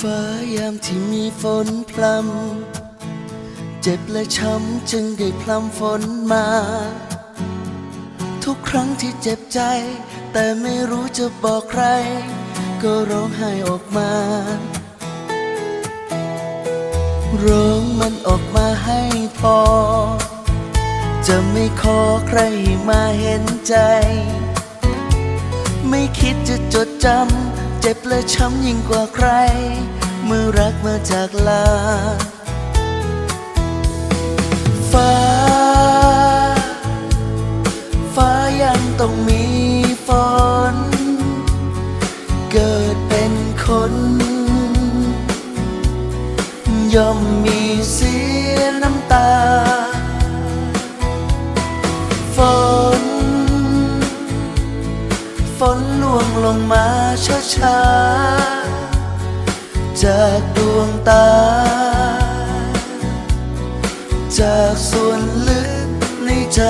ฟ้ายามที่มีฝนพรำเจ็บและช้ำจึงได้พรำฝนมา ทุกครั้งที่เจ็บใจ แต่ไม่รู้จะบอกใคร ก็ร้องไห้ออกมา ร้องมันออกมาให้พอ จะไม่ขอใครมาเห็นใจ ไม่คิดจะจดจำ เจ็บและช้ำยิ่งกว่าใคร เมื่อรักมาจากลา ฟ้า ฟ้ายังต้องมีฝน เกิดเป็นคน ย่อมมี นล่วงลงมาช้าๆ จากดวงตา จากส่วนลึกในใจ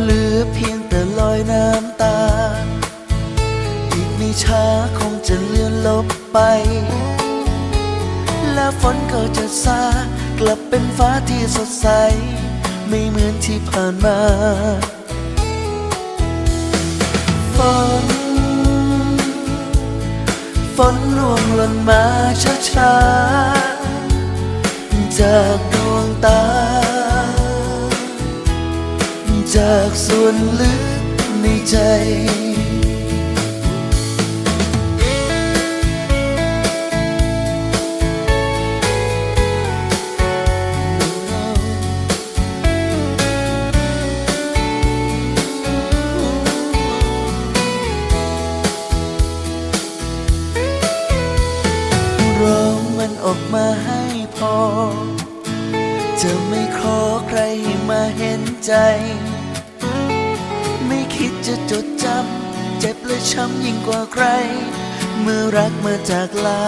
เหลือเพียงแต่รอยน้ำตา อีกไม่ช้าคงจะเลือนลบไป และฝนก็จะซากลับเป็นฟ้าที่สดใส ไม่เหมือนที่ผ่านมา ล่นมาช้าๆ จากดวงตา จากส่วนลึกในใจ จะไม่ขอใครมาเห็นใจ ไม่คิดจะจดจำเจ็บและช้ำยิ่งกว่าใคร เมื่อรักมาจากลา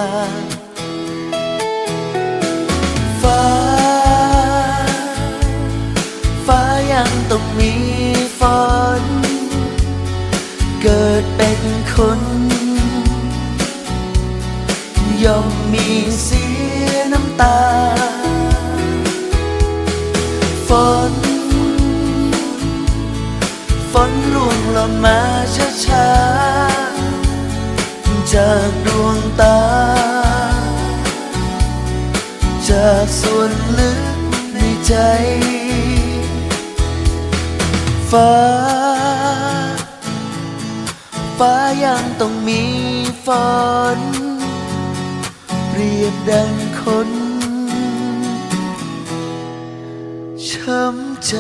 ฟ้า ฟ้ายังต้องมีฝน เกิดเป็นคนย่อมมีเสียน้ำตา ล่วงมาช้าๆจากดวงตา จากส่วนลึกในใจ ฟ้า ฟ้ายังต้องมีฝนเปรียบดังคนช้ำใจ